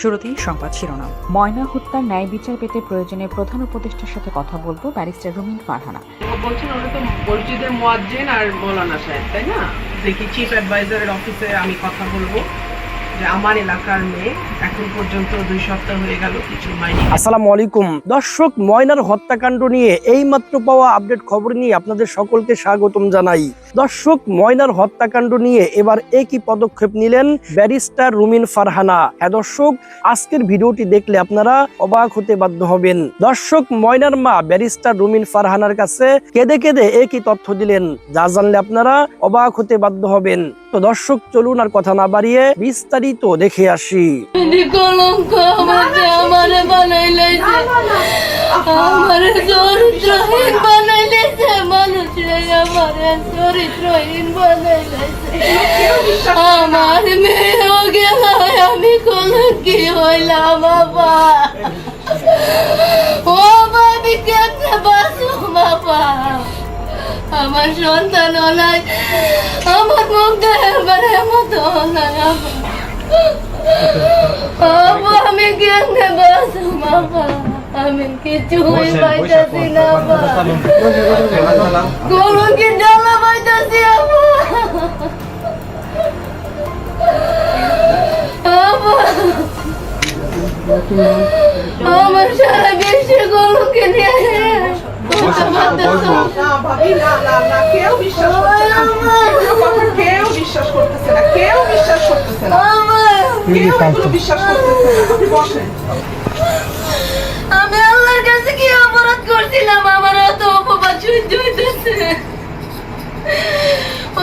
শুরুতেই সংবাদ শিরোনাম। ময়না হত্যার ন্যায় বিচার পেতে প্রয়োজনে প্রধান উপদেষ্টার সাথে কথা বলব ব্যারিস্টার রুমিন ফারহানা। বলছেন ওরা তো মসজিদের মোয়াজ্জেন আর মৌলানা সাহেব, তাই না? দেখি চিফ অ্যাডভাইজারের অফিসে আমি কথা বলব। হয়ে আজকের ভিডিওটি দেখলে আপনারা অবাক হতে বাধ্য হবেন। দর্শক, ময়নার মা ব্যারিস্টার রুমিন ফারহানার কাছে কেঁদে কেঁদে একই তথ্য দিলেন। যা জানলে আপনারা অবাক হতে বাধ্য হবেন। তো দর্শক, চলুন আর কথা না বাড়িয়ে বিস্তারিত দেখে আসি। আমারে মেয়েও হইলাম, বাবা। বাবি আমার সন্তান নাই, আমার মুখ দেখার মতো আমার বাবা আমি কেমনে বাসু বাবা। আমি কিছু পাইতাছি না বাবা। কোনো কি ডালা পাইতাছি আমার সারা বিশ্বে কোনো কে নিয়ে না কেউ বিশ্বাস কেউ বিশ্বাস করতেছে না কেউ বিশ্বাস করতেছে না। কেউ এগুলো বিশ্বাস করতেছে না। আপনি বসেন। আমি আল্লাহর কাছে কি অপরাধ করছিলাম? আমার অত অপবাদ সহ্য হইতেছে।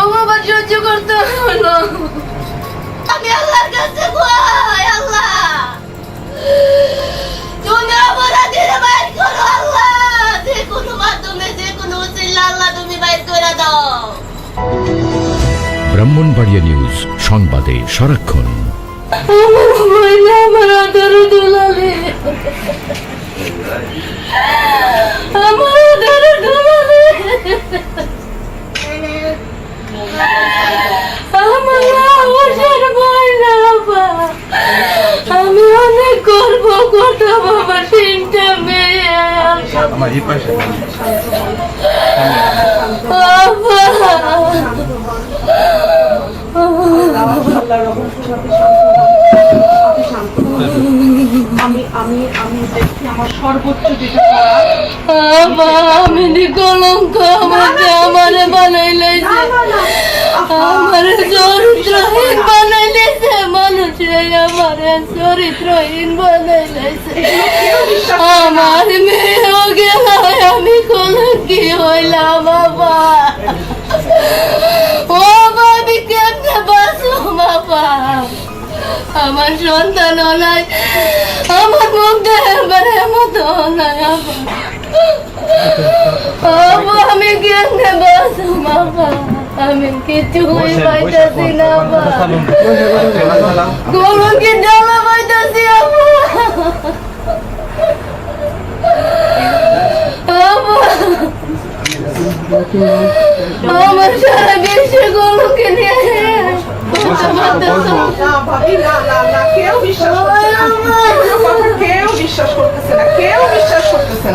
অপবাদ সহ্য করতে হলো। আমি আল্লাহর কাছে কই আল্লাহ। তুমি অপরাধীর বাইর করো আল্লাহ। যে কোনো মাধ্যমে যে কোনো উচিল্লা আল্লাহ তুমি বাইর করে দাও। ব্রাহ্মণবাড়িয়া নিউজ সংবাদে সারাক্ষণ। আমার আদর দুলালে। আমার আদর দুলালে। আমার আওয়াজের মহিলা বাবা আমি আমি আমি আমি দেখছি আমার সর্বোচ্চ যেটা আমি নি কলঙ্ক আমাকে আমারে চরিত্রহীন বানাইলেছে মানুষে আমারে চরিত্রহীন বানাইলেছে। আমার মেয়েও গেল আমি কলঙ্কি হইলাম বাবা। ও বাবি কেমনে বাবা আমার সন্তান নাই আমার মুখ দেখার মতো নাই বাবা আমি কেমনে বাসু বাবা? আমি কিছু পাইতাছি না বাবা। কোনো কি ডালা পাইতাছি আমার সারা বিশ্বে গরুকে নিয়ে কেউ বিশ্বাস করছে না। কেউ বিশ্বাস করতেছে না কেউ বিশ্বাস করতেছে না।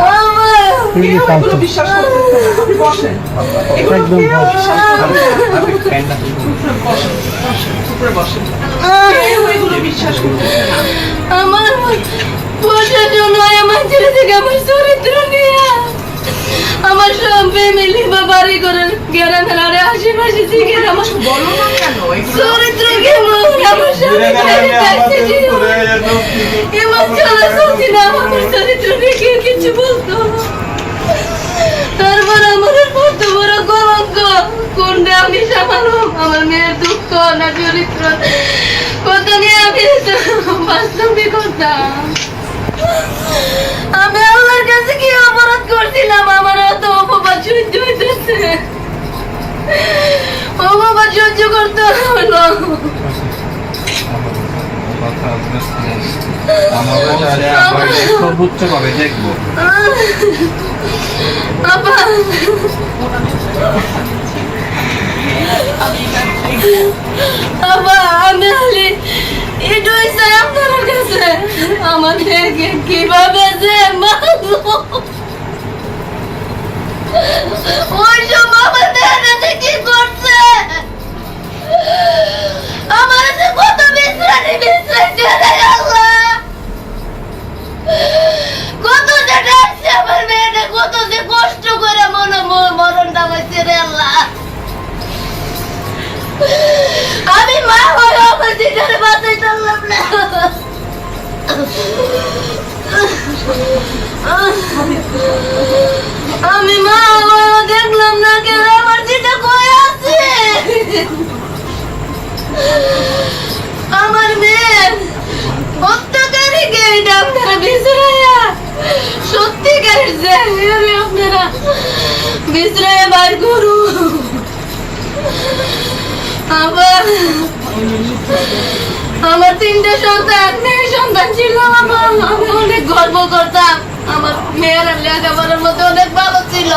কেউ বিশ্বাস করতেছে না। বসেন। এগুলো কেউ বিশ্বাস করতেছে না। বসেন উপরে বসেন। কেউ এগুলো বিশ্বাস করতেছে না। আমার বোঝার জন্য আমার ছেলে থেকে আমার চরিত্র নিয়ে। আমার সব ফ্যামিলি বা বাড়ি করে গ্রামের আরে আশেপাশে থেকে আমার বলো না কেন? আমার। এমন চলা না আমার কেউ কিছু বলতো। তারপর আমার কত বড় কলঙ্ক কোনটা আমি সামালো? আমার মেয়ের দুঃখ না চরিত্র? কত নিয়ে আমি বাস্তবিক করতাম। আমি আল্লাহর কাছে কি অপরাধ করছিলাম আমার অত অপবাদ সহ্য হইতেছে অপবাদ সহ্য করতে হলো সর্বোচ্চ ভাবে দেখব বাবা আমি আপনার কাছে? আমার মেয়েকে কীভাবে যে মারলো? ওই সব আমার মেয়েটা কি করছে? আমার কত বিশ্রানি বিশ্রাইছে রে আল্লাহ আপনারা বার আবার আমার তিনটে সন্তান মেয়ে সন্তান ছিল আমার আমি অনেক গর্ব করতাম আমার মেয়েরা লেখাপড়ার মধ্যে অনেক ভালো ছিল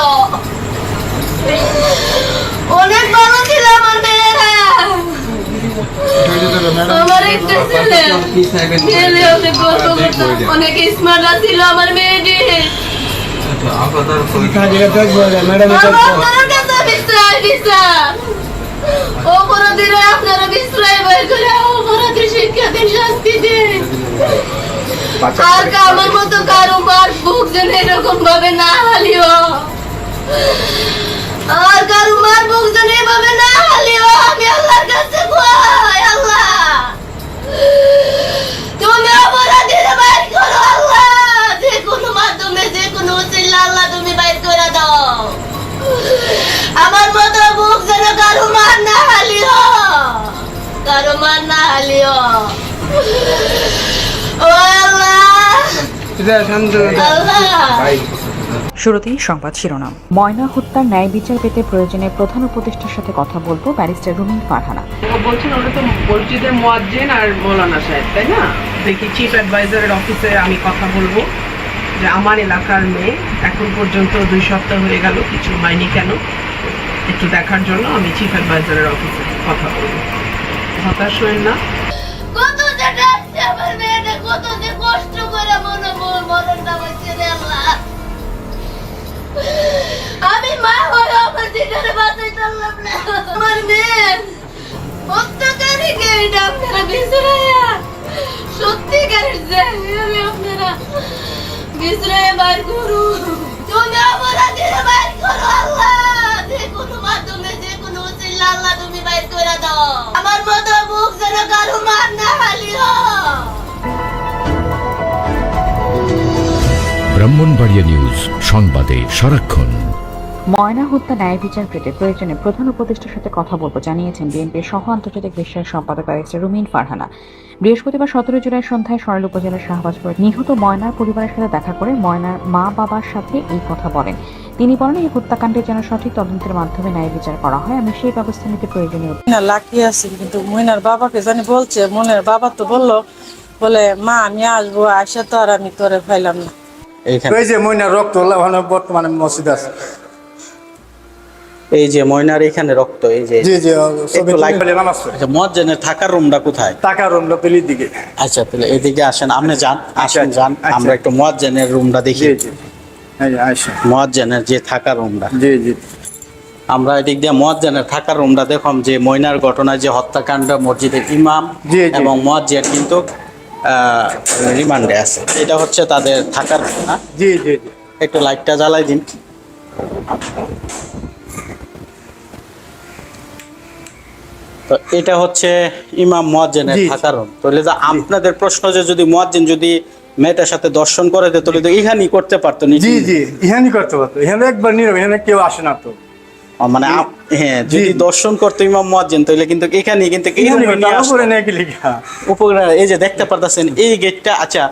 অনেক ভালো ছিল। আমার মেয়েরা। আমার একটা ছেলে। ছেলে অনেক গর্ব করতাম অনেক স্মার্ট ছিল আমার মেয়েটি। আর আমার মতো কারও মার বুক যেন এরকম ভাবে না হালিও। আর কারও মার বুক যেন এভাবে না হালিও আমি আল্লাহর কাছে শুরুতেই সংবাদ শিরোনাম। ময়না হত্যার ন্যায় বিচার পেতে প্রয়োজনে প্রধান উপদেষ্টার সাথে কথা বলব ব্যারিস্টার রুমিন ফারহানা। বলছেন ওরা তো মসজিদের মোয়াজ্জেন আর মৌলানা সাহেব, তাই না? দেখি চিফ অ্যাডভাইজারের অফিসে আমি কথা বলব যে আমার এলাকার মেয়ে এখন পর্যন্ত দুই সপ্তাহ হয়ে গেল, কিছু হয়নি কেন? একটু দেখার জন্য আমি চিফ অ্যাডভাইজারের অফিসে কথা বলব। হতাশ হয়েন না? না। আমার মেয়ে হত্যাকারীকে এটা আপনারা আপনারা বার তুমি বাইর করো আল্লাহ। মুখ ব্রাহ্মণবাড়িয়া নিউজ, সংবাদে সারাক্ষণ। ময়না হত্যা ন্যায় বিচার পেতে প্রয়োজনে প্রধান উপদেষ্টার সাথে কথা বলব জানিয়েছেন বিএনপির সহ আন্তর্জাতিক বিষয়ের সম্পাদক ব্যারিস্টার রুমিন ফারহানা। বৃহস্পতিবার সতেরো জুলাই সন্ধ্যায় সরল উপজেলার শাহবাজপুরে নিহত ময়নার পরিবারের সাথে দেখা করে ময়নার মা বাবার সাথে এই কথা বলেন। তিনি বলেন এই হত্যাকাণ্ডে যেন সঠিক তদন্তের মাধ্যমে ন্যায় বিচার করা হয় আমি সেই ব্যবস্থা নিতে প্রয়োজনীয় না লাকি আছি কিন্তু মইনার বাবাকে জানি বলছে মনের বাবা তো বলল বলে মা আমি আসব আসে তো আর আমি তোরে ফাইলাম না। এই যে ময়না রক্ত বর্তমানে মসজিদ আছে। এই যে ময়নার এখানে রক্ত এই যে জি জি একটু। আচ্ছা থাকার রুমটা কোথায়? টাকা রুম লোকেলির দিকে। আচ্ছা তাহলে এদিকে আসেন আপনি যান আসেন আচ্ছা, যান আচ্ছা। আমরা একটু মজ্জেনের রুমটা দেখি। জি জি। এই যে থাকার রুমটা জি জি। আমরা এদিক দিয়ে থাকার রুমটা দেখলাম যে ময়নার ঘটনায় যে হত্যাকাণ্ড মসজিদের ইমাম। এবং মজ্জেন কিন্তু রিমান্ডে আছে। এটা হচ্ছে তাদের থাকার জি জি একটু লাইটটা জ্বালাই দিন। তো এটা হচ্ছে ইমাম মুয়াজ্জিনের সাধারণ। থাকার। তাহলে যে আপনাদের প্রশ্ন যে যদি মুয়াজ্জিন যদি মেয়েটার সাথে দর্শন করে দেয় তাহলে তো ইহানি করতে পারতো জি জি ইহানি করতে পারতো। এখানে একবার নীরব এখানে কেউ আসে না তো। মানে হ্যাঁ যদি দর্শন করতো ইমাম মুয়াজ্জিন তাহলে কিন্তু কিন্তু এখানে এইরকমই করতো, নিয়ে আমার আসতো। করে নেই কি লিখা। উপগ্রহ এই যে দেখতে পারতেছেন এই গেটটা আচ্ছা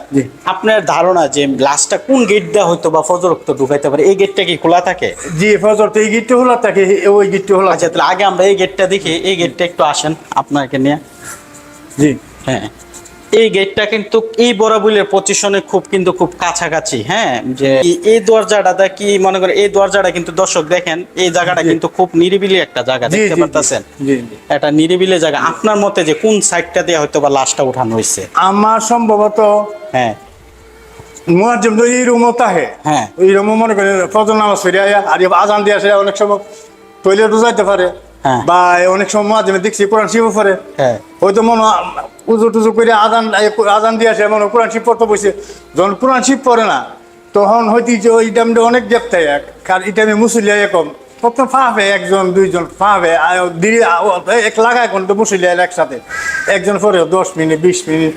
আপনার ধারণা যে লাস্টটা কোন গেট দেওয়া হয়তো বা ফজর রক্ত ঢুকাইতে পারে? এই গেটটা কি খোলা থাকে? জি ফজর তো এই গেটটা খোলা থাকে ওই গেটটা খোলা আচ্ছা তাহলে আগে আমরা এই গেটটা দেখি। এই গেটটা একটু আসেন আপনাকে নিয়ে। জি। হ্যাঁ। এই গেটটা কিন্তু এই বরাবুলের পজিশনে খুব কিন্তু খুব কাছাকাছি হ্যাঁ? যে এই- দরজাটা কি মনে করেন এই দরজাটা কিন্তু দর্শক দেখেন এই জায়গাটা কিন্তু খুব নিরিবিলি একটা জায়গা দেখতে পারতেছেন? এটা নিরিবিলি জায়গা। আপনার মতে যে কোন সাইডটা দিয়ে হয়তো বা লাশটা উঠানো হয়েছে? আমার সম্ভবত হ্যাঁ। মুয়াজ্জিম তো এই রুমও তাহে। হ্যাঁ। এই রুমও মনে করেন ফজর নামাজ ফিরে আয়া আর আজান দিয়ে আসে অনেক সময় টয়লেটও যাইতে পারে। হ্যাঁ। বা অনেক সময় মুয়াজ্জিমে দেখছি কোরআন শিবও পারে হ্যাঁ। হয়তো মনে হয় উজু টুজু করে আদান আদান দিয়ে আসে মনে হয় কোরআন শিব পড়তে বসে। যখন কোরআন শিব পড়ে না তখন হয়তো যে ওই টাইমটা অনেক গ্যাপ থাকে কারণ এই টাইমে মুসলিয়া কম প্রথম ফাঁপে একজন দুইজন ফাঁপে দিদি এক লাগায় কোন তো মুসলিয়া একসাথে। একজন পরে দশ মিনিট বিশ মিনিট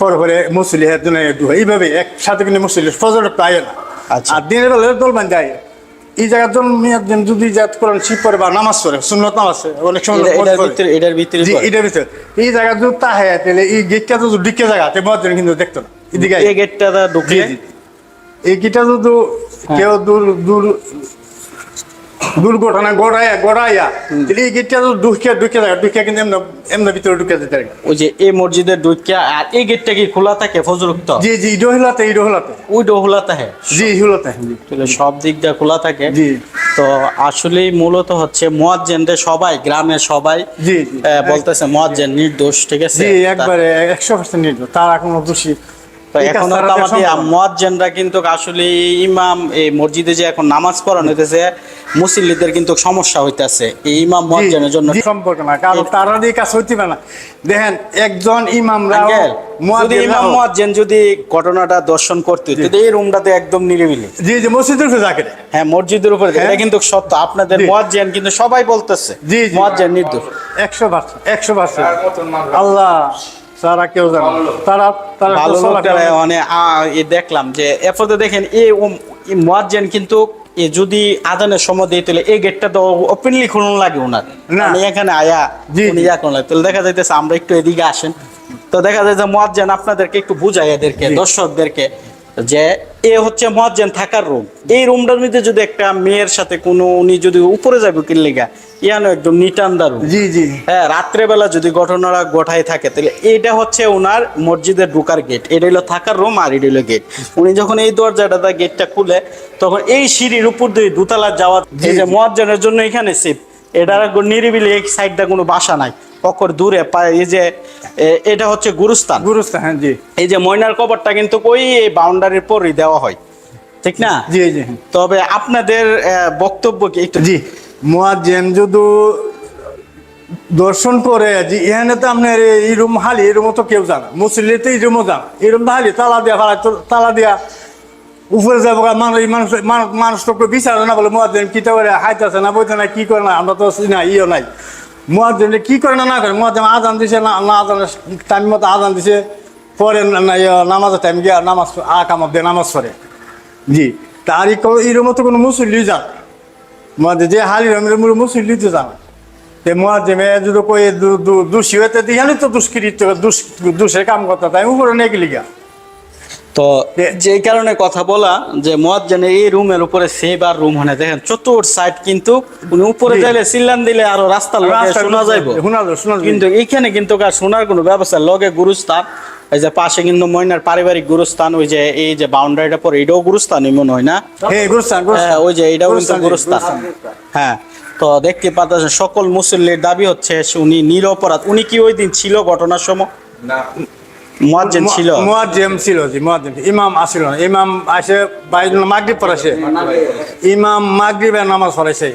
পরে পরে মুসলি একজন একটু এইভাবে একসাথে কিন্তু মুসলি ফজর পায় না। আচ্ছা। আর দিনের বেলা দল বান যায়। এই জায়গার জন্য যদি জাত করেন শীত পরে বা নামাজ পড়ে সুন্নত নামাজ অনেক সময় এটার ভিতরে এটার ভিতরে এটার ভিতরে। এই জায়গা যদি তাহে তাহলে এই গেটটা তো ডিকে জায়গা তে মহাজন কিন্তু দেখতো না। এদিকে এই গেটটা জি এই গেটটা যদি কেউ দূর দূর দুর্ঘটনা গড়াইয়া গড়াইয়া তাহলে এই গেটটা তো ঢুকে ঢুকে জায়গা ঢুকে কিন্তু এমনি এমনি ভিতরে ঢুকে যেতে পারে। ওই যে এই মসজিদের ঢুকিয়া আর এই গেটটা কি খোলা থাকে ফজরুক্ত জি জি ইডো হিলাতে ইডো হিলাতে। ওই ডোহলা থাকে জি হিলাতে। তাহলে সব দিক দিয়ে খোলা থাকে। জি। তো আসলেই মূলত হচ্ছে মোয়াজ্জেনদের সবাই গ্রামের সবাই জি, বলতেছে মোয়াজ্জেন নির্দোষ ঠিক আছে? জি একবারে একশো পার্সেন্ট নির্ভর তার কোনো দোষী তো এখন তারা আমাদের সম্ভব। কিন্তু আসলে ইমাম এই মসজিদে যে এখন নামাজ পড়ানো হইতেছে মুসল্লিদের কিন্তু সমস্যা হইতেছে এই ইমাম মোয়াজ্জেনের জন্য। সম্পর্ক না কারণ তারা দিয়ে কাজ হইতে না। দেখেন একজন ইমামরা যদি ইমাম মোয়াজ্জেন যদি ঘটনাটা দর্শন করতে হইতো, এই রুমটাতে একদম নিরিবিলি। জি জি মসজিদের উপরে থাকে হ্যাঁ মসজিদের উপরে হ্যাঁ। এটা কিন্তু সত্য আপনাদের। মোয়াজ্জেন কিন্তু সবাই বলতেছে জি, জি। মোয়াজ্জেন নির্দোষ। একশো পার্সেন্ট একশো পার্সেন্ট। আল্লাহ। তারা কেউ জানে তারা তারা ভালো তো মানে এ দেখলাম যে এরপরে দেখেন এ মোয়াজ্জেন কিন্তু এ যদি আদানের সময় দিয়ে তাহলে এই গেটটা তো ওপেনলি খুলুন লাগে ওনার এখানে আয়া উনি ইয়া করুন লাগে। তাহলে দেখা যাইতেছে আমরা একটু এদিকে আসেন। তো দেখা যায় যে মোয়াজ্জেন আপনাদেরকে একটু বুঝাই এদেরকে দর্শকদেরকে যে এ হচ্ছে মোয়াজ্জেন থাকার রুম। এই রুমটার মধ্যে যদি একটা মেয়ের সাথে কোনো উনি যদি উপরে যাবে কিল্লিগা ইয়ানো একদম নিটান্দা রুম। জি জি। হ্যাঁ রাত্রেবেলা যদি ঘটনাটা গোঠাই থাকে তাহলে এটা হচ্ছে ওনার মসজিদের ঢুকার গেট এটা হলো থাকার রুম আর এটা হলো গেট উনি যখন এই দরজাটা দা গেটটা খুলে তখন এই সিঁড়ির উপর দিয়ে দুতলা যাওয়া এই যে মহাজনের জন্য এখানে সেফ এটার নিরিবিলি এই সাইডটা কোনো বাসা নাই অকর দূরে এই যে এটা হচ্ছে গুরুস্থান। গুরুস্থান হ্যাঁ জি। এই যে ময়নার কবরটা কিন্তু ওই এই বাউন্ডারির পরই দেওয়া হয় ঠিক না? জি জি। তবে আপনাদের বক্তব্য কি একটু? জি মুয়াজ্জেম যদি দর্শন করে যে এখানে তো আপনার এই রুম হালি এই রুমও তো কেউ জানা মুসলিতে এই রুমও জানা এই রুম হালি তালা দিয়া তালা দিয়া উপরে যাব গা, মানুষ মানুষ মানুষ- তো না বলে মুয়াজ্জেম কি করে হাইতেছে না বইতে না কি করে না আমরা তো না ইও নাই। যে কি করে না না করে মুয়াজ্জেম আজান দিছে না না আজান টাইম মতো আজান দিছে পরে ইয়ে নামাজের টাইম গিয়া নামাজ আ কামত দিয়ে নামাজ পড়ে। জি তার এই রুমও তো কোনো মুসল্লি যান? মধ্যে যে হালি রমের মুসল্লি তো জানা তে মুয়াজ্জেমে যদি কই দোষী হইতে দিহানি তো দুষ্কৃত দুষ দুষের কাম করতে তাই উপরে নেই গেলিগা তো যে- কারণে কথা বলা যে মোয়াজ্জেনের এই রুমের উপরে সেভ আর রুম হয় দেখেন চতুর সাইড কিন্তু উনি উপরে। যাইলে সিল্লান দিলে আরও রাস্তার লগে শোনা যাইব। কিন্তু এখানে কিন্তু আর শোনার কোনো ব্যবস্থা লগে গুরুস্থান এই যে পাশে কিন্তু ময়নার পারিবারিক গুরুস্থান ওই যে এই যে বাউন্ডারিটা পরে এটাও গুরুস্থানই মনে হয় না? হ্যাঁ হ্যাঁ ওই যে এটাও কিন্তু গুরুস্থান। হ্যাঁ তো দেখতে পাচ্ছেন সকল মুসল্লির দাবি হচ্ছে উনি নিরপরাধ। উনি কি ওই দিন ছিল ঘটনার সময়? মুয়াজ্জিন ছিল। মুয়াজ্জেম ছিল জি মুয়াজ্জেম ইমাম আসিল ইমাম আসে বাইরে মাগরিব পড়াছে ইমাম মাগরিবের নামাজ পড়াইছে।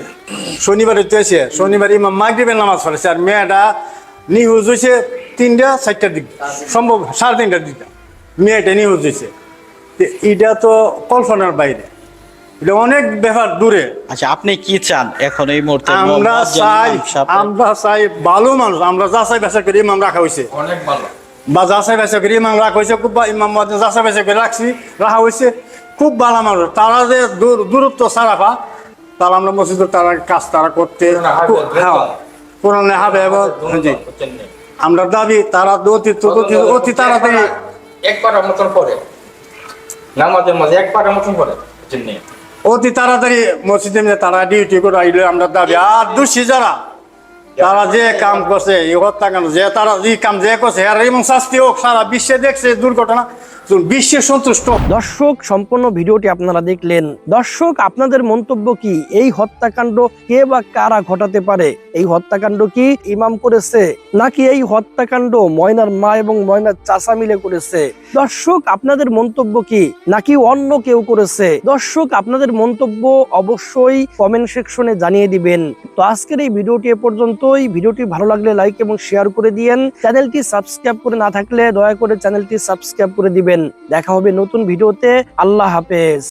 শনিবার হইতে শনিবার ইমাম মাগরিবের নামাজ পড়াইছে। আর মেয়েটা নিহুজ হয়েছে তিনটা চারটার দিক। সম্ভব সাড়ে তিনটার দিকটা মেয়েটা নিহুজ হয়েছে তো এটা তো কল্পনার বাইরে। এটা অনেক ব্যাপার দূরে। আচ্ছা আপনি কি চান এখন এই মুহূর্তে? আমরা চাই আমরা চাই ভালো মানুষ। আমরা যাচাই বাছাই করে ইমাম রাখা হয়েছে বা যাচাই বাছাই করে ইমাম রাখা হয়েছে খুব ইমাম যাচাই বাছাই করে রাখছি রাখা হয়েছে খুব ভালো মানুষ। তারা যে দূর- দূরত্ব সারাফা তারা আমরা মসজিদের তারা কাজ তারা করতে হ্যাঁ পুরানো হবে এবং জি। আমরা দাবি তারা অতি অতি- অতি তাড়াতাড়ি একবারের মতন পরে নামাজের মাঝে একবারের মতন পরে অতি তাড়াতাড়ি মসজিদে তারা ডিউটি করে আইলে আমরা দাবি আর দোষী যারা তারা যে কাম করছে হত্যাকাণ্ড যে তারা যে কাম যে করছে আর এবং শাস্তি হোক, সারা বিশ্বে দেখছে দুর্ঘটনা। বিশ্বের সন্তুষ্ট। দর্শক, সম্পূর্ণ ভিডিওটি আপনারা দেখলেন। দর্শক, আপনাদের মন্তব্য কি? এই হত্যাকাণ্ড কে বা কারা ঘটাতে পারে? এই হত্যাকাণ্ড কি ইমাম করেছে? নাকি এই হত্যাকাণ্ড ময়নার মা এবং ময়নার মিলে করেছে? দর্শক, আপনাদের মন্তব্য কি? নাকি অন্য কেউ করেছে? দর্শক, আপনাদের মন্তব্য অবশ্যই কমেন্ট সেকশনে জানিয়ে দিবেন। তো আজকের এই ভিডিওটি এ পর্যন্তই। ভিডিওটি ভালো লাগলে লাইক এবং শেয়ার করে দিয়েন। চ্যানেলটি সাবস্ক্রাইব করে না থাকলে দয়া করে চ্যানেলটি সাবস্ক্রাইব করে দিবেন। দেখা হবে নতুন ভিডিওতে। আল্লাহ হাফেজ।